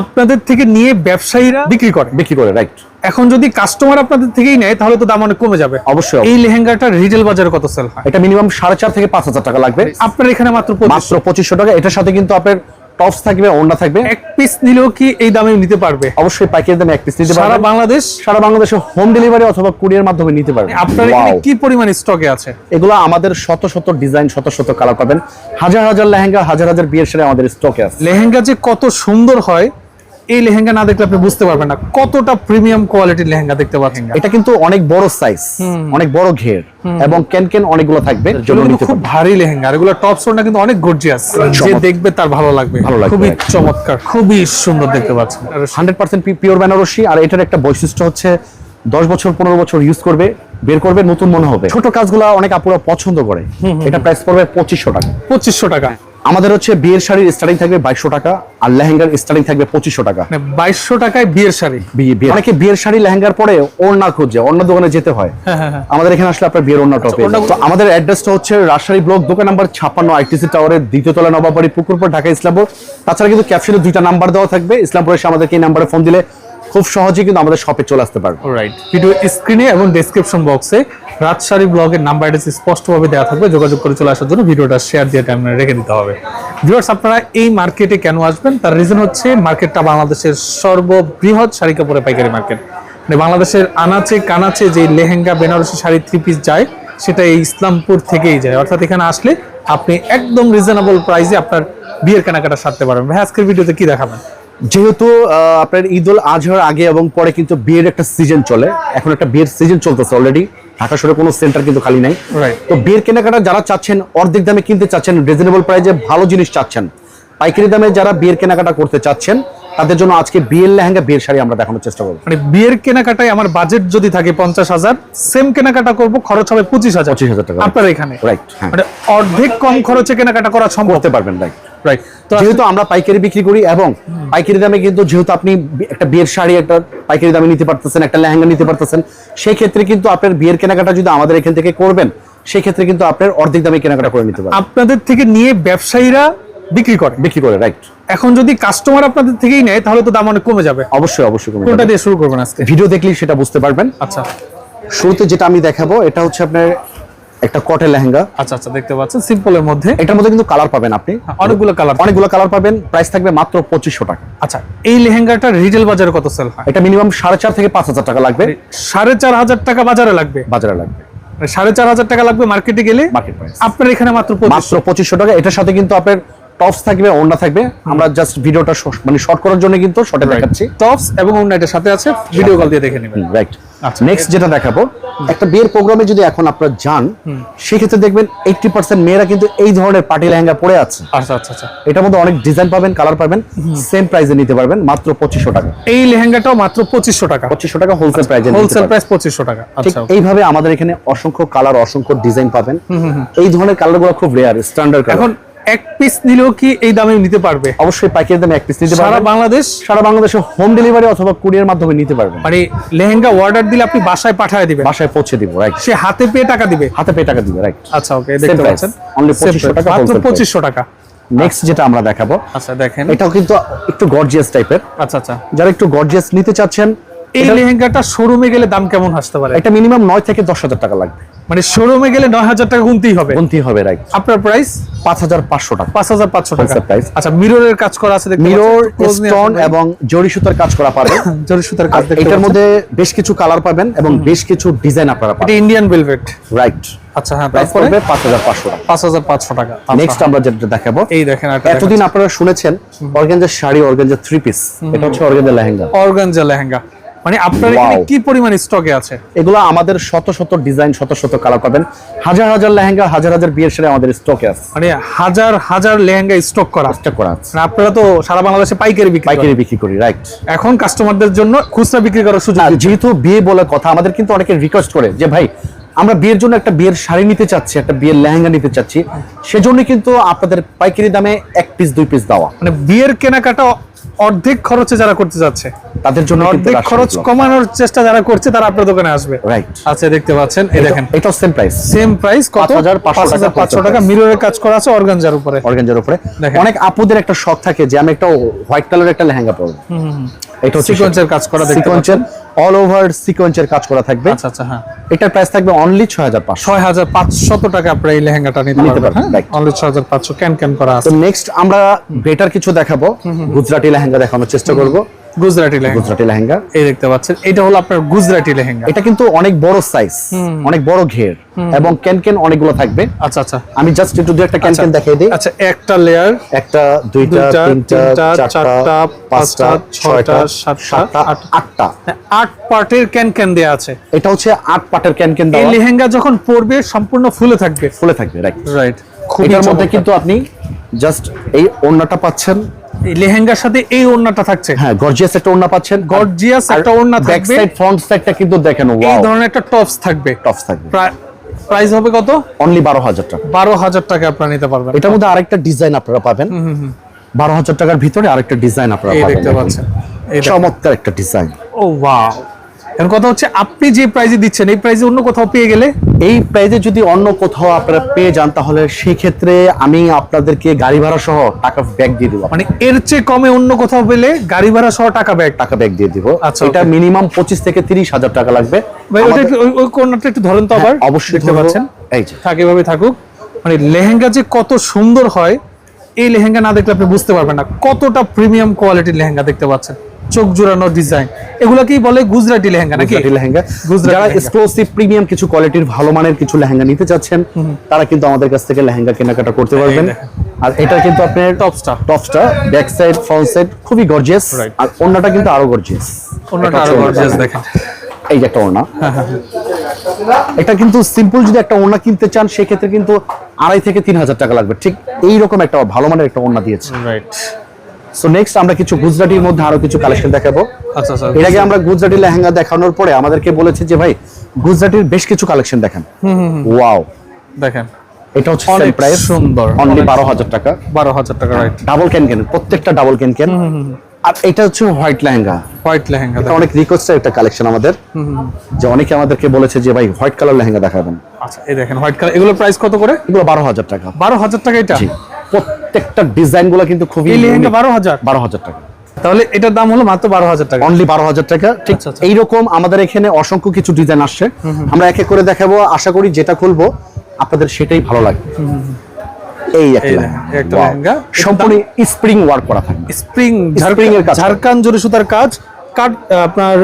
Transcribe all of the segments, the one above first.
আপনাদের থেকে নিয়ে ব্যবসায়ীরা বিক্রি করে। বিক্রি করে রাইট এখন যদি কাস্টমার আপনাদের থেকেই নেয় তাহলে তো দাম অনেক কমে যাবে। অবশ্যই এই লেহেঙ্গাটা রিটেল বাজারে কত সেল হয়? এটা মিনিমাম সাড়ে চার থেকে পাঁচ হাজার টাকা লাগবে। আপনার এখানে মাত্র মাত্র পঁচিশশো টাকা। এটার সাথে কিন্তু আপনার টপস থাকবে থাকবে। এক পিস নিলেও কি এই দামে নিতে পারবে? অবশ্যই পাইকারি দামে এক পিস নিতে সারা বাংলাদেশ? সারা বাংলাদেশে হোম ডেলিভারি অথবা কুরিয়ার মাধ্যমে নিতে পারবেন। আপনার এখানে কি পরিমাণ স্টকে আছে? এগুলো আমাদের শত শত ডিজাইন শত শত কালার পাবেন। হাজার হাজার লেহেঙ্গা হাজার হাজার বিয়ের সেরে আমাদের স্টকে আছে। লেহেঙ্গা যে কত সুন্দর হয় এই লেহেঙ্গা না দেখলে আপনি বুঝতে পারবেন না কতটা প্রিমিয়াম কোয়ালিটির লেহেঙ্গা দেখতে পাচ্ছেন এটা কিন্তু অনেক বড় সাইজ অনেক বড় ঘের এবং কেন কেন অনেকগুলো থাকবে খুব ভারী লেহেঙ্গা আর এগুলো টপ সোনা কিন্তু অনেক গর্জিয়াস যে দেখবে তার ভালো লাগবে। খুবই চমৎকার খুবই সুন্দর দেখতে পাচ্ছেন। আর হান্ড্রেড পার্সেন্ট পিওর বেনারসি আর এটার একটা বৈশিষ্ট্য হচ্ছে দশ বছর পনেরো বছর ইউজ করবে বের করবে নতুন মনে হবে। ছোট কাজগুলো অনেক আপুরা পছন্দ করে। এটা প্রাইস পড়বে পঁচিশশো টাকা। পঁচিশশো টাকা। আমাদের হচ্ছে বিয়ের শাড়ির স্টার্টিং থাকবে বাইশশো টাকা আর লেহেঙ্গার স্টার্টিং থাকবে পঁচিশশো টাকা। মানে বাইশশো টাকায় বিয়ের শাড়ি? অনেকে বিয়ের শাড়ি লেহেঙ্গার পরে ওড়না খুঁজে অন্য দোকানে যেতে হয়। হ্যাঁ হ্যাঁ হ্যাঁ। আমাদের এখানে আসলে আপনার বিয়ের ওড়না- যাবেন। তো আমাদের অ্যাড্রেসটা হচ্ছে রাজশাহী ব্লক দোকান নাম্বার ছাপ্পান্ন আইটিসি টাওয়ারের দ্বিতীয় তলা নবাবাড়ি পুকুরপুর ঢাকা ইসলামপুর তাছাড়া কিন্তু ক্যাপশনে দুইটা নাম্বার দেওয়া থাকবে। ইসলামপুর এসে আমাদেরকে এই নাম্বারে ফোন দিলে খুব সহজেই কিন্তু আমাদের শপে চলে আসতে পারবে। রাইট ভিডিও স্ক্রিনে এবং ডেসক্রিপশন বক্সে রাজশাহী ব্লগের নাম্বার অ্যাড্রেস স্পষ্টভাবে দেওয়া থাকবে, যোগাযোগ করে চলে আসার জন্য ভিডিওটা শেয়ার দিয়ে টাইমে রেখে দিতে হবে। ভিউয়ার্স আপনারা এই মার্কেটে কেন আসবেন? তার রিজন হচ্ছে মার্কেটটা বাংলাদেশের সর্ববৃহৎ শাড়ি কাপড়ের পাইকারি মার্কেট মানে বাংলাদেশের আনাচে কানাচে যে লেহেঙ্গা, বেনারসি শাড়ি থ্রি পিস যায়, সেটা এই ইসলামপুর থেকেই যায়। অর্থাৎ এখানে আসলে আপনি একদম রিজনেবল প্রাইসে আপনার বিয়ের কেনাকাটা সারতে পারবেন। ভাই, আজকের ভিডিওতে কি দেখাবেন? যেহেতু আপনার ঈদ উল আজহার আগে এবং পরে কিন্তু বিয়ের একটা সিজন চলে এখন একটা বিয়ের সিজন চলতেছে অলরেডি ঢাকা শহরে কোনো সেন্টার কিন্তু খালি নাই। তো বিয়ের কেনাকাটা যারা চাচ্ছেন অর্ধেক দামে কিনতে চাচ্ছেন রিজনেবল প্রাইসে ভালো জিনিস চাচ্ছেন পাইকারি দামে যারা বিয়ের কেনাকাটা করতে চাচ্ছেন তাদের জন্য আজকে বিয়ের লেহেঙ্গা বিয়ের শাড়ি আমরা দেখানোর চেষ্টা করব। মানে বিয়ের কেনাকাটায় আমার বাজেট যদি থাকে পঞ্চাশ হাজার সেম কেনাকাটা করব খরচ হবে পঁচিশ হাজার। 25,000 টাকা। আপনার এখানে? Right, হ্যাঁ। মানে অর্ধেক কম খরচে কেনাকাটা করা সম্ভব? হতে পারবেন রাইট রাইট যেহেতু আমরা পাইকারি বিক্রি করি এবং পাইকারি দামে কিন্তু যেহেতু আপনি একটা বিয়ের শাড়ি একটা পাইকারি দামে নিতে পারতেছেন একটা লেহেঙ্গা নিতে পারতেছেন সেই ক্ষেত্রে কিন্তু আপনার বিয়ের কেনাকাটা যদি আমাদের এখান থেকে করবেন সেই ক্ষেত্রে কিন্তু আপনার অর্ধেক দামে কেনাকাটা করে নিতে পারবেন। আপনাদের থেকে নিয়ে ব্যবসায়ীরা বিক্রি করে। বিক্রি করে রাইট এখন যদি কাস্টমার আপনাদের থেকেই নেয় তাহলে তো দাম অনেক কমে যাবে। অবশ্যই অবশ্যই কমে কোনটা দিয়ে শুরু করবেন আজকে? ভিডিও দেখলেই সেটা বুঝতে পারবেন। আচ্ছা। শুরুতে যেটা আমি দেখাবো এটা হচ্ছে আপনার একটা কটে লেহেঙ্গা। আচ্ছা আচ্ছা দেখতে পাচ্ছেন সিম্পলের মধ্যে। এটার মধ্যে কিন্তু কালার পাবেন আপনি। অনেকগুলো কালার অনেকগুলো কালার পাবেন প্রাইস থাকবে মাত্র পঁচিশশো টাকা। আচ্ছা এই লেহেঙ্গাটা রিটেল বাজারে কত সেল হয়? এটা মিনিমাম সাড়ে চার থেকে পাঁচ হাজার টাকা লাগবে। সাড়ে চার হাজার টাকা বাজারে লাগবে? বাজারে লাগবে। সাড়ে চার হাজার টাকা লাগবে মার্কেটে গেলে? আপনার এখানে মাত্র মাত্র পঁচিশশো টাকা। এটার সাথে কিন্তু আপনার টপস থাকবে ওড়না থাকবে। আমরা জাস্ট ভিডিওটা মানে শর্ট করার জন্য কিন্তু শর্টে দেখাচ্ছি। টপস এবং অন্য এটার সাথে আছে ভিডিও কল দিয়ে দেখে নেবেন। রাইট আচ্ছা। নেক্সট যেটা দেখাবো একটা বিয়ের প্রোগ্রামে যদি এখন আপনারা যান সেক্ষেত্রে দেখবেন এইটটি পার্সেন্ট মেয়েরা কিন্তু এই ধরনের পার্টি লেহেঙ্গা পরে আছে। আচ্ছা আচ্ছা আচ্ছা। এটার মধ্যে অনেক ডিজাইন পাবেন কালার পাবেন সেম প্রাইসে নিতে পারবেন মাত্র পঁচিশশো টাকা। এই লেহেঙ্গাটাও মাত্র পঁচিশশো টাকা। পঁচিশশো টাকা হোলসেল প্রাইসে হোলসেল প্রাইস পঁচিশশো টাকা। ঠিক আচ্ছা এইভাবে আমাদের এখানে অসংখ্য কালার অসংখ্য ডিজাইন পাবেন। এই ধরনের কালারগুলো খুব রেয়ার স্ট্যান্ডার্ড এখন এক পিস নিলেও কি এই দামে নিতে পারবে? অবশ্যই পাইকারি দামে এক পিস নিতে পারবে সারা বাংলাদেশ? সারা বাংলাদেশে হোম ডেলিভারি অথবা কুরিয়ার মাধ্যমে নিতে পারবেন। মানে লেহেঙ্গা অর্ডার দিলে আপনি বাসায় পাঠিয়ে দিবেন। বাসায় পৌঁছে দিব রাইট সে হাতে পেয়ে টাকা দিবে। হাতে পেয়ে টাকা দিবে রাইট আচ্ছা ওকে দেখতে পাচ্ছেন। Same 2500 টাকা মাত্র wholesale price। পঁচিশশো টাকা। নেক্সট যেটা আমরা দেখাবো আচ্ছা দেখেন। এটাও কিন্তু একটু গর্জিয়াস টাইপের আচ্ছা আচ্ছা। যারা একটু গর্জিয়াস নিতে চাচ্ছেন এই লেহেঙ্গাটা শোরুমে গেলে দাম কেমন আসতে পারে? এটা মিনিমাম নয় থেকে দশ হাজার টাকা লাগবে। মানে শোরুমে গেলে নয় হাজার টাকা গুনতেই হবে। গুনতি হবে রাইট আপনার প্রাইস পাঁচ হাজার পাঁচশো টাকা। পাঁচ হাজার পাঁচশো টাকা। Price। আচ্ছা মিররের কাজ করা আছে মিরর স্টোন এবং জরি সুতার কাজ করা পাবে জরি সুতার কাজ এটার মধ্যে বেশ কিছু কালার পাবেন এবং বেশ কিছু ডিজাইন আপনারা এটা পাবেন। ইন্ডিয়ান ভেলভেট রাইট আচ্ছা হ্যাঁ প্রাইস তারপরে? পড়বে পাঁচ হাজার পাঁচশো টাকা। পাঁচ হাজার পাঁচশো টাকা। নেক্সট আমরা যেটা দেখাবো এই দেখেন একটা এতদিন আপনারা শুনেছেন অর্গানজার শাড়ি অর্গানজার থ্রি পিস এটা হচ্ছে অর্গানজার লেহেঙ্গা। অর্গানজা লেহেঙ্গা। মানে আপনার এখানে কি পরিমাণ স্টকে আছে? এগুলো আমাদের শত শত ডিজাইন শত শত কালার পাবেন। হাজার হাজার লেহেঙ্গা হাজার হাজার বিয়ের শাড়ি আমাদের স্টকে আছে। মানে হাজার হাজার লেহেঙ্গা স্টক করা। কাজটা করা আছে। মানে আপনারা তো সারা বাংলাদেশে পাইকারি বিক্রি পাইকারি বিক্রি করি রাইট এখন কাস্টমারদের জন্য খুচরা বিক্রি করার সুযোগ যেহেতু বিয়ে বলে কথা আমাদের কিন্তু অনেকে রিকোয়েস্ট করে যে ভাই আমরা বিয়ের জন্য একটা বিয়ের শাড়ি নিতে চাচ্ছি একটা বিয়ের লেহেঙ্গা নিতে চাচ্ছি। সেজন্য কিন্তু আপনাদের পাইকারি দামে এক পিস দুই পিস দেওয়া। মানে বিয়ের কেনাকাটা অর্ধেক খরচে যারা করতে যাচ্ছে। তাদের জন্য অর্ধেক খরচ কমানোর চেষ্টা যারা করছে তারা আপনার দোকানে আসবে। রাইট আচ্ছা দেখতে পাচ্ছেন এই দেখেন। এটা সেম প্রাইস সেম প্রাইস কত? 5,500 টাকা পাঁচশো টাকা। মিররের কাজ করা আছে অর্গানজার উপরে। অর্গানজার উপরে। অনেক আপুদের একটা শখ থাকে যে আমি একটা হোয়াইট কালারের একটা লেহেঙ্গা পরবো। এটা হচ্ছে সিকোয়েন্সের কাজ করা দেখতে পাচ্ছেন। অল ওভার সিকোয়েন্সের কাজ করা থাকবে। আচ্ছা আচ্ছা হ্যাঁ। এটার প্রাইস থাকবে অনলি ছয় হাজার পাঁচশো। ছয় হাজার পাঁচশত টাকা আপনার এই লেহেঙ্গাটা নিতে পারবেন হ্যাঁ. অনলি ছয় হাজার পাঁচশো ক্যান ক্যান করা আছে। তো নেক্সট আমরা বেটার কিছু দেখাবো। গুজরাটি লেহেঙ্গা দেখানোর চেষ্টা করব। গুজরাটি লেহেঙ্গা। গুজরাটি লেহেঙ্গা। এই দেখতে পাচ্ছেন এটা হলো আপনার গুজরাটি লেহেঙ্গা। এটা কিন্তু অনেক বড় সাইজ অনেক বড় ঘের এবং ক্যান ক্যান অনেকগুলো থাকবে। আচ্ছা আচ্ছা। আমি জাস্ট একটু দু একটা ক্যান ক্যান দেখিয়ে দিই। আচ্ছা একটা লেয়ার একটা দুইটা তিনটা চারটা পাঁচটা ছয়টা সাতটা, আটটা। আট পার্টের ক্যান ক্যান দেয়া আছে। এটা হচ্ছে আট পাটের ক্যান ক্যান এই দেওয়া লেহেঙ্গা যখন পরবে সম্পূর্ণ ফুলে থাকবে। ফুলে থাকবে রাইট রাইট এটার মধ্যে কিন্তু আপনি জাস্ট এই ওড়নাটা পাচ্ছেন এই লেহেঙ্গার সাথে এই ওড়নাটা থাকছে। হ্যাঁ গর্জিয়াস একটা ওড়না পাচ্ছেন। গর্জিয়াস একটা ওড়না ব্যাক সাইড ফ্রন্ট সাইডটা কিন্তু দেখেন এই ধরনের একটা টপস থাকবে। টপস থাকবে। প্রাইস হবে কত? অনলি বারো হাজার টাকা। বারো হাজার টাকা আপনারা নিতে পারবেন। এটার মধ্যে আরেকটা ডিজাইন আপনারা পাবেন। বারো হাজার টাকার ভিতরে আরেকটা ডিজাইন আপনারা দেখতে পাচ্ছেন। চমৎকার একটা ডিজাইন ও ওয়াও এখন কথা হচ্ছে আপনি যে প্রাইজে দিচ্ছেন এই প্রাইজে অন্য কোথাও পেয়ে গেলে? এই প্রাইজে যদি অন্য কোথাও আপনারা পেয়ে যান তাহলে সেই ক্ষেত্রে আমি আপনাদেরকে গাড়ি ভাড়া সহ টাকা ব্যাগ দিয়ে দিব। মানে এর চেয়ে কমে অন্য কোথাও পেলে গাড়ি ভাড়া সহ টাকা ব্যাগ টাকা ব্যাগ দিয়ে দিব। আচ্ছা, এটা মিনিমাম পঁচিশ থেকে তিরিশ হাজার টাকা লাগবে। ভাই ওটা একটু- ওই- ওই একটু ধরেন তো আবার। হ্যাঁ, অবশ্যই দেখতে পাচ্ছেন? এই যে। থাক এভাবে থাকুক। মানে লেহেঙ্গা যে কত সুন্দর হয় এই লেহেঙ্গা না দেখলে আপনি বুঝতে পারবেন না। কতটা প্রিমিয়াম কোয়ালিটির লেহেঙ্গা দেখতে পাচ্ছেন? চোখ জোড়ানো ডিজাইন এগুলো কি বলে গুজরাটি লেহেঙ্গা নাকি? লেহেঙ্গা। গুজরাটি যারা এক্সক্লুসিভ প্রিমিয়াম কিছু কোয়ালিটির ভালো মানের কিছু লেহেঙ্গা নিতে চাচ্ছেন তারা কিন্তু আমাদের কাছ থেকে লেহেঙ্গা কেনাকাটা করতে পারবেন। আর এটা কিন্তু আপনার টপসটা টপসটা ব্যাক সাইড ফ্রন্ট সাইড খুবই গর্জিয়াস আর ওড়নাটা কিন্তু আরও গর্জিয়াস অন্যটা আরও গর্জিয়াস দেখেন। এই যে একটা ওড়না। হ্যাঁ, এটা কিন্তু সিম্পল যদি একটা ওড়না কিনতে চান সেক্ষেত্রে কিন্তু আড়াই থেকে তিন হাজার টাকা লাগবে। ঠিক এইরকম একটা ভালো মানের একটা ওড়না দিয়েছে। রাইট সো নেক্সট আমরা কিছু গুজরাটির মধ্যে আরও কিছু কালেকশন দেখাবো। আচ্ছা আচ্ছা। এর আগে আমরা গুজরাটি লেহেঙ্গা দেখানোর পরে আমাদেরকে বলেছে যে ভাই গুজরাটির বেশ কিছু কালেকশন দেখান। ওয়াও দেখেন। এটা হচ্ছে সেম প্রাইস সুন্দর, অনলি অনেক বারো হাজার টাকা। বারো হাজার টাকা রাইট ডাবল ক্যান ক্যান প্রত্যেকটা ডাবল ক্যান ক্যান আর এটা হচ্ছে হোয়াইট লেহেঙ্গা। হোয়াইট লেহেঙ্গা এটা অনেক রিকোয়েস্টের একটা কালেকশন আমাদের। যে অনেকে আমাদেরকে বলেছে যে ভাই হোয়াইট কালার লেহেঙ্গা দেখাবেন। আচ্ছা এই দেখেন হোয়াইট কালার এগুলোর প্রাইস কত করে? এগুলো বারো হাজার টাকা। বারো হাজার টাকা এটা? জি। প্রত্যেকটা ডিজাইনগুলো কিন্তু খুবই বারো হাজার। বারো হাজার টাকা। তাহলে এটার দাম হলো মাত্র বারো হাজার টাকা। অনলি বারো হাজার টাকা। ঠিক আচ্ছা, আচ্ছা। এইরকম আমাদের এখানে অসংখ্য কিছু ডিজাইন আসছে। আমরা এক এক করে দেখাবো। আশা করি যেটা খুলবো আপনাদের সেটাই ভালো লাগবে। এই একটা লেহেঙ্গা। দেখেন, একটা Wow. লেহেঙ্গা। সম্পূর্ণ স্প্রিং ওয়ার্ক করা থাকবে। স্প্রিং Spring এর কাজ। ঝাড়খান জরি সুতার কাজ কাট আপনার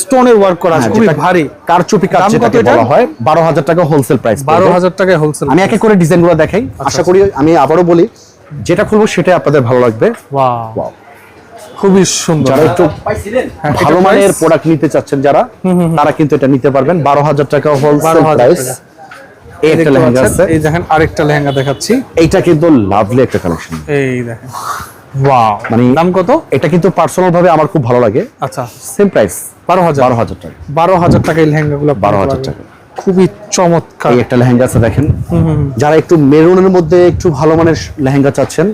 স্টোনের ওয়ার্ক করা আছে। হ্যাঁ, খুবই যেটা ভারী। কারচুপি কাজ যেটাকে বলা হয়। বারো হাজার টাকা হোলসেল প্রাইস টাকায় হোলসেল আমি এক এক করে ডিজাইনগুলো দেখাই। আশা করি আমি আবারও বলি যেটা খুলবো সেটাই আপনাদের ভালো লাগবে। ওয়াও খুবই সুন্দর। যারা একটু হ্যাঁ, ভালো মানের প্রোডাক্ট নিতে চাচ্ছেন যারা তারা কিন্তু এটা নিতে পারবেন। বারো হাজার টাকা হোলসেল 12,000 প্রাইস এই এই একটা লেহেঙ্গা পাচ্ছেন, আছে। এই দেখেন আরেকটা লেহেঙ্গা দেখাচ্ছি। এইটা কিন্তু লাভলি একটা কালেকশন এই দেখেন। ওয়াও মানে দাম কত? এটা কিন্তু পার্সোনাল ভাবে আমার খুব ভালো লাগে। আচ্ছা। সেম প্রাইস বারো হাজার। বারো হাজার টাকা। বারো হাজার টাকা এই লেহেঙ্গাগুলো 12,000 টাকা। খুবই চমৎকার। একটা লেহেঙ্গা আছে দেখেন। যারা একটু মেরুনের মধ্যে একটু ভালো মানের লেহেঙ্গা চাচ্ছেন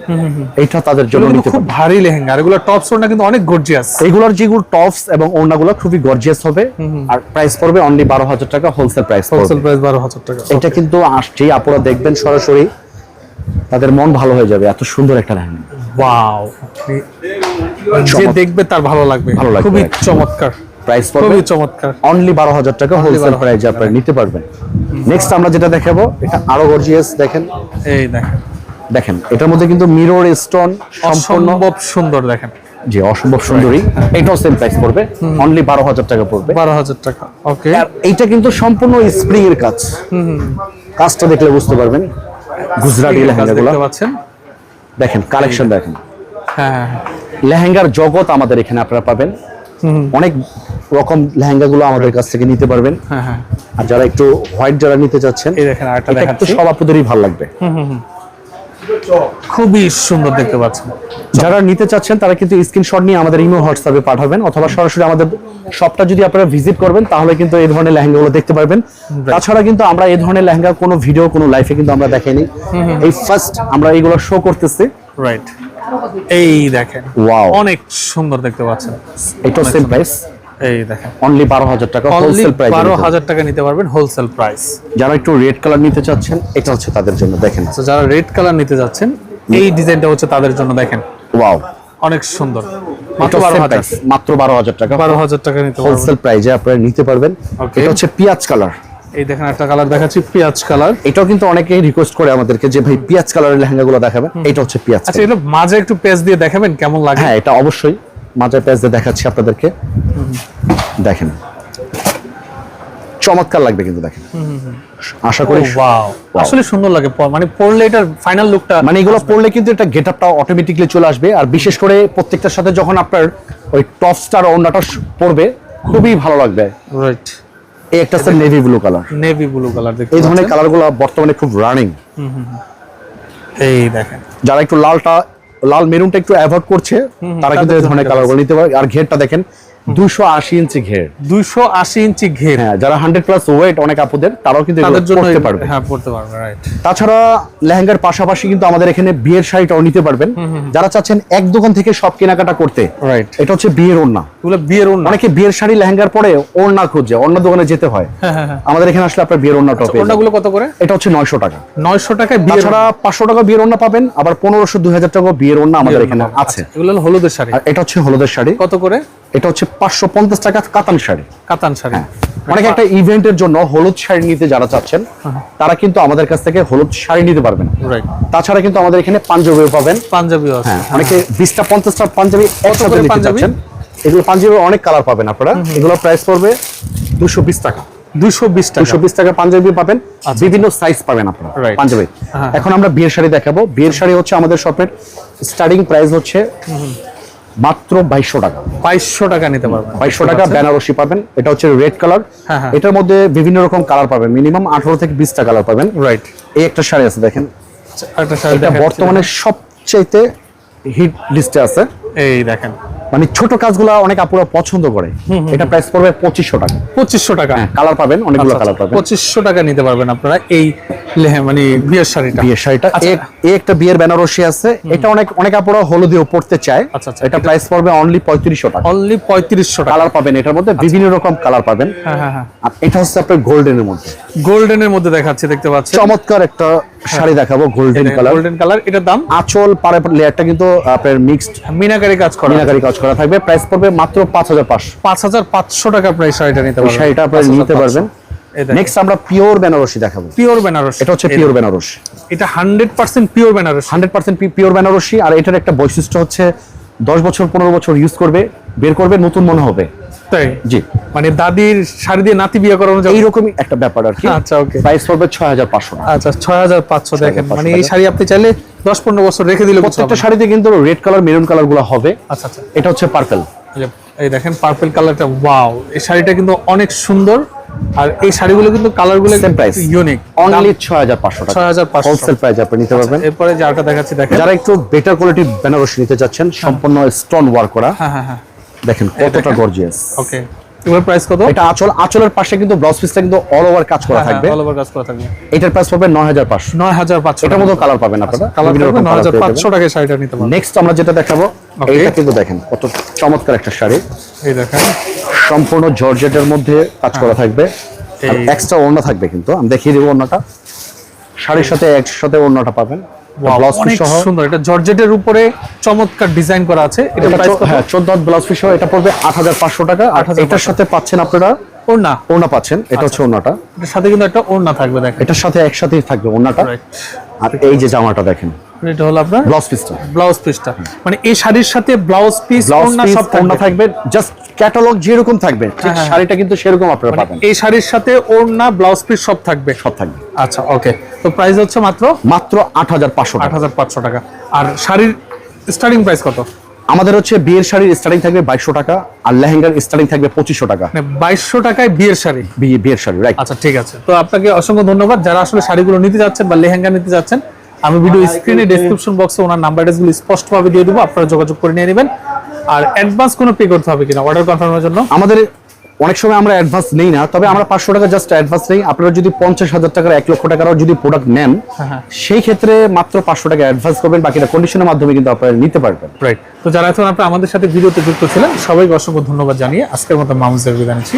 এইটা তাদের জন্য নিতে খুব ভারী লেহেঙ্গা আর এগুলো টপস ওড়না কিন্তু অনেক গর্জিয়াস এইগুলোর যেগুলো টপস এবং ওড়নাগুলো খুবই গর্জিয়াস হবে আর প্রাইস পড়বে অনলি বারো হাজার টাকা হোলসেল প্রাইস হোলসেল প্রাইস বারো হাজার টাকা এটা কিন্তু আসছেই আপনারা দেখবেন সরাসরি তাদের মন ভালো হয়ে যাবে এত সুন্দর একটা লেহেঙ্গা। ওয়াও যে দেখবে তার ভালো লাগবে ভালো লাগবে, খুবই চমৎকার। প্রাইস পড়বে চমৎকার। অনলি বারো হাজার টাকা হোলসেল 12,000 প্রাইসে আপনারা নিতে পারবেন। নেক্সট আমরা যেটা দেখাবো এটা আরও গর্জিয়াস দেখেন। এই দেখেন। দেখেন এটার মধ্যে কিন্তু মিরর স্টোন সম্পূর্ণ সুন্দর দেখেন। যে অসম্ভব সুন্দরী। এটাও সেম প্রাইস পড়বে। অনলি বারো হাজার টাকা পড়বে। বারো হাজার টাকা ওকে এইটা কিন্তু সম্পূর্ণ স্প্রিং এর কাজ। কাজটা দেখলে বুঝতে পারবেন। গুজরাটি লেহেঙ্গাগুলো দেখেন কালেকশন দেখেন। হ্যাঁ। লেহেঙ্গার জগৎ আমাদের এখানে আপনারা পাবেন। অনেক রকম লেহেঙ্গাগুলো আমাদের কাছ থেকে নিতে পারবেন। হ্যাঁ হ্যাঁ। আর যারা একটু হোয়াইট যারা নিতে চাচ্ছেন একটু সব আপুদেরই ভালো লাগবে। খুবই সুন্দর দেখতে পাচ্ছেন। যারা নিতে চাচ্ছেন তারা কিন্তু স্ক্রিনশট নিয়ে আমাদের ইমো হোয়াটসঅ্যাপে পাঠাবেন অথবা সরাসরি আমাদের শপটা যদি আপনারা ভিজিট করবেন তাহলে কিন্তু এই ধরনের লেহেঙ্গাগুলো দেখতে পারবেন। তাছাড়া কিন্তু আমরা এই ধরনের লেহেঙ্গা কোনো ভিডিও কোনো লাইফে কিন্তু আমরা দেখাইনি। এই ফার্স্ট আমরা এইগুলো শো করতেছি। রাইট এই দেখেন ওয়াও অনেক সুন্দর দেখতে পাচ্ছেন। এটা সেম প্রাইস এই দেখেন। অনলি বারো হাজার টাকা হোলসেল প্রাইস বারো হাজার টাকা নিতে পারবেন হোলসেল প্রাইস যারা একটু রেড কালার নিতে চাচ্ছেন এটা হচ্ছে তাদের জন্য দেখেন। তো যারা রেড কালার নিতে যাচ্ছেন এই ডিজাইনটা হচ্ছে তাদের জন্য দেখেন। ওয়াও অনেক সুন্দর। মাত্র বারো হাজার। টাকা। বারো হাজার টাকা নিতে পারবেন। হোলসেল প্রাইজে আপনারা নিতে পারবেন. এটা হচ্ছে পিয়াজ কালার এই দেখেন একটা কালার দেখাচ্ছি পেঁয়াজ কালার এটাও কিন্তু অনেকেই রিকোয়েস্ট করে আমাদেরকে যে ভাই পিয়াজ কালারের লেহেঙ্গা গুলো দেখাবেন। এটা হচ্ছে পিয়াজ আচ্ছা এটা মাঝে একটু পেজ দিয়ে দেখাবেন কেমন লাগে? হ্যাঁ এটা অবশ্যই। মাজার পেঁয়াজ দিয়ে দেখাচ্ছি আপনাদেরকে। দেখেন। চমৎকার লাগবে কিন্তু দেখেন। আশা করি আসলে সুন্দর লাগে মানে পরলে এটার ফাইনাল লুকটা মানে এগুলো পড়লে কিন্তু এটা গেট আপটা অটোমেটিকলি চলে আসবে। আর বিশেষ করে প্রত্যেকটার সাথে যখন আপনার ওই টপ স্টার ওন্নাটা পড়বে খুবই ভালো লাগবে। রাইট একটা হচ্ছে navy blue colour navy blue colour দেখতে এই ধরনের। কালারগুলো বর্তমানে খুব রানিং এই দেখেন। যারা একটু লালটা লাল মেরুনটা একটু অ্যাভয়েড করছে তারা কিন্তু এই ধরনের কালারগুলো নিতে পারে। আর ঘেরটা দেখেন দুশো আশি ইঞ্চি ঘের। দুইশো আশি ইঞ্চি ঘের। হ্যাঁ যারা হান্ড্রেড প্লাস ওয়েট অনেক আপুদের তারাও কিন্তু তাদের জন্য পড়তে পারবে। হ্যাঁ পড়তে পারবে রাইট তাছাড়া লেহেঙ্গার পাশাপাশি কিন্তু আমাদের এখানে বিয়ের শাড়িটাও নিতে পারবেন। যারা চাচ্ছেন এক দোকান থেকে সব কেনাকাটা করতে রাইট এটা হচ্ছে বিয়ের ওড়না। এগুলো বিয়ের ওড়না। অনেকে বিয়ের শাড়ি লেহেঙ্গার পরে ওড়না খুঁজে অন্য দোকানে যেতে হয়। হ্যাঁ হ্যাঁ হ্যাঁ। আমাদের এখানে আসলে আপনার বিয়ের ওড়নাটাও পেয়ে ওড়নাগুলো কত করে? এটা হচ্ছে নয়শো টাকা। নয়শো টাকায় বিয়ের তাছাড়া পাঁচশো টাকা বিয়ের ওড়না পাবেন আবার পনেরোশো দুই হাজার টাকা বিয়ের ওড়না আমাদের এখানে আছে। এগুলো হলুদের শাড়ি। এটা হচ্ছে হলুদের শাড়ি। কত করে? এটা হচ্ছে পাঁচশো পঞ্চাশ টাকা কাতান শাড়ি। কাতান শাড়ি। অনেকে একটা ইভেন্টের জন্য হলুদ শাড়ি নিতে যারা চাচ্ছেন তারা কিন্তু আমাদের কাছ থেকে হলুদ শাড়ি নিতে পারবেন। তাছাড়া কিন্তু আমাদের এখানে পাঞ্জাবিও পাবেন। পাঞ্জাবি হ্যাঁ অনেকে বিশটা পঞ্চাশটা পাঞ্জাবি একসাথে নিতে পাঞ্জাবি? চাচ্ছেন। এগুলো পাঞ্জাবি অনেক কালার পাবেন আপনারা। এগুলো প্রাইস পড়বে দুশো বিশ টাকা। দুইশো বিশ টাকা। দুশো বিশ টাকা পাঞ্জাবি পাবেন। বিভিন্ন সাইজ পাবেন আপনারা. পাঞ্জাবি। হ্যাঁ। এখন আমরা বিয়ের শাড়ি দেখাবো। বিয়ের শাড়ি হচ্ছে আমাদের শপের স্টার্টিং প্রাইস হচ্ছে মাত্র বাইশশো টাকা। বাইশশো টাকা নিতে পারবেন। বাইশশো টাকা বেনারসি পাবেন এটা হচ্ছে রেড কালার। হ্যাঁ, হ্যাঁ। এটার মধ্যে বিভিন্ন রকম কালার পাবেন মিনিমাম আঠারো থেকে বিশটা কালার পাবেন। রাইট এই একটা শাড়ি আছে দেখেন। শাড়ি এটা বর্তমানে সবচাইতে হিট লিস্টে আছে। এই দেখেন। মানে ছোট কাজগুলো অনেক আপুরা পছন্দ করে। এটা প্রাইস পড়বে পঁচিশশো টাকা। পঁচিশশো টাকা। হ্যাঁ কালার পাবেন অনেকগুলো কালার পাবেন। পঁচিশশো টাকা নিতে পারবেন আপনারা। এই মানে বিয়ের শাড়িটা। বিয়ের শাড়িটা। আচ্ছা। এ- এ একটা বিয়ের বেনারসি আছে। এটা অনেক অনেক আপুরা হলুদেও পড়তে চায়। আচ্ছা, আচ্ছা। এটা প্রাইস পড়বে অনলি পঁয়ত্রিশশো টাকা। অনলি পঁয়ত্রিশশো কালার পাবেন। এটার মধ্যে বিভিন্ন রকম কালার পাবেন। হ্যাঁ হ্যাঁ হ্যাঁ। আর এটা হচ্ছে আপনার গোল্ডেনের মধ্যে। গোল্ডেনের মধ্যে দেখাচ্ছি দেখতে পাচ্ছেন। চমৎকার একটা শাড়ি দেখাবো গোল্ডেন কালার গোল্ডেন কালার এটার দাম? আঁচল পারে লেয়ারটা কিন্তু আপনার মিক্সড মিনাকারি কাজ করা। মিনাকারি কাজ করা থাকবে। প্রাইস পড়বে মাত্র পাঁচ হাজার পাঁচশো। পাঁচ হাজার পাঁচশো টাকা শাড়িটা নিতে পারবেন। শাড়িটা আপনারা নিতে পারবেন। নেক্সট আমরা পিওর বেনারসি দেখাবো। পিওর বেনারস এটা হচ্ছে পিওর বেনারসি এটা hundred percent pure Benaras hundred percent pure Benarasi আর এটার একটা বৈশিষ্ট্য হচ্ছে দশ বছর পনেরো বছর ইউজ করবে বের করবে নতুন মনে হবে। তাই? জি। মানে দাদির শাড়ি দিয়ে নাতি বিয়ে করানো যাবে? এইরকমই একটা ব্যাপার আর কি। আচ্ছা, okay. প্রাইস পড়বে ছয় হাজার পাঁচশো টাকা। আচ্ছা ছয় হাজার পাঁচশো দেখেন। মানে এই শাড়ি আপনি চাইলে দশ পনেরো বছর রেখে দিলে প্রত্যেকটা শাড়িতে কিন্তু রেড কালার মেরুন কালারগুলো হবে। আচ্ছা আচ্ছা। এটা হচ্ছে পার্পেল এই দেখেন পার্পল কালারটা ওয়াও এই শাড়িটা কিন্তু অনেক সুন্দর। আর এই শাড়িগুলো কিন্তু কালারগুলো সেম প্রাইস ইউনিক অনলি ছয় হাজার পাঁচশো টাকা। 6,500 হোলসেল প্রাইস আপনি নিতে পারবেন। এরপরে যারটা দেখাচ্ছি দেখেন। যারা একটু বেটার কোয়ালিটি বেনারসি নিতে চাচ্ছেন সম্পূর্ণ স্টোন ওয়ার্ক করা হ্যাঁ হ্যাঁ হ্যাঁ। দেখেন কতটা গর্জিয়াস ওকে। এগুলোর প্রাইস কত? এটা আঁচল আঁচলের পাশে কিন্তু ব্লাউজ পিসটা কিন্তু অল ওভার কাজ করা থাকবে। অল ওভার কাজ করা থাকবে। এটার প্রাইস পড়বে নয় হাজার পাঁচশো। নয় হাজার পাঁচশো এটার মধ্যে কালার পাবেন আপনারা। কালার হাজার পেয়ে পাঁচশো টাকায় শাড়িটা নিতে পারবেন। নেক্সট আমরা যেটা দেখাবো. এইটা কিন্তু দেখেন কত চমৎকার একটা শাড়ি। এই দেখেন। সম্পূর্ণ জর্জেটের মধ্যে কাজ করা থাকবে। আর এক্সট্রা ওড়না থাকবে কিন্তু আমি দেখিয়ে দেবো ওড়নাটা। শাড়ির সাথে একসাথে ওড়নাটা পাবেন। ব্লাউজ পিস সহ। সুন্দর। এটা জর্জেটের উপরে চমৎকার ডিজাইন করা আছে। এটা প্রাইস হ্যাঁ ব্লাউজ পিস সহ এটা পড়বে আট হাজার পাঁচশো টাকা। আর 8,500 এটার সাথে পাচ্ছেন আপনারা ওড়না। ওড়না পাচ্ছেন। এটা আচ্ছা। হচ্ছে ওড়নাটা। এটার সাথে কিন্তু একটা ওড়না থাকবে দেখেন। এটার সাথে একসাথেই থাকবে ওড়নাটা. আর এই যে জামাটা দেখেন। এটা হলো আপনার ব্লাউজ পিসটা ব্লাউজ পিসটা মানে এই শাড়ির সাথে ব্লাউজ পিস ওড়না সব ওড়না থাকবে। জাস্ট ক্যাটালগ যেরকম থাকবে ঠিক হ্যাঁ, হ্যাঁ। শাড়িটা কিন্তু সেরকম আপনারা মানে পাবেন। এই শাড়ির সাথে ওড়না ব্লাউজ পিস সব থাকবে? সব থাকবে। আচ্ছা ওকে তো প্রাইস হচ্ছে মাত্র? মাত্র আট হাজার পাঁচশো আট টাকা হাজার পাঁচশো টাকা। আর শাড়ির স্টার্টিং প্রাইস কত? আমাদের হচ্ছে বিয়ের শাড়ির স্টার্টিং থাকবে বাইশশো টাকা আর লেহেঙ্গার স্টার্টিং থাকবে পঁচিশশো টাকা। মানে বাইশশো টাকায় বিয়ের শাড়ি? বিয়ের শাড়ি রাইট আচ্ছা ঠিক আছে। তো আপনাকে অসংখ্য ধন্যবাদ। যারা আসলে শাড়িগুলো নিতে যাচ্ছেন বা লেহেঙ্গা নিতে যাচ্ছেন আমি ভিডিও স্ক্রিনে ডেসক্রিপশন বক্সে ওনার নাম্বার স্পষ্টভাবে দিয়ে দেবো আপনারা যোগাযোগ করে নিয়ে নেবেন। আর অ্যাডভান্স কোনো পে করতে হবে কিনা? অর্ডার কনফার্মের জন্য? আমাদের অনেক সময় আমরা অ্যাডভান্স নেই না তবে আমরা পাঁচশো টাকা জাস্ট অ্যাডভান্স নেই। আপনারা যদি পঞ্চাশ হাজার টাকার এক লক্ষ টাকারও যদি প্রোডাক্ট নেন হ্যাঁ, হ্যাঁ। সেই ক্ষেত্রে মাত্র পাঁচশো টাকা অ্যাডভান্স করবেন বাকিটা কন্ডিশনের মাধ্যমে কিন্তু আপনারা নিতে পারবেন। রাইট তো যারা এখন আপনারা আমাদের সাথে ভিডিওতে যুক্ত ছিলেন সবাইকে অসংখ্য ধন্যবাদ জানিয়ে আজকের মতো মামুজের বিদায় নিচ্ছি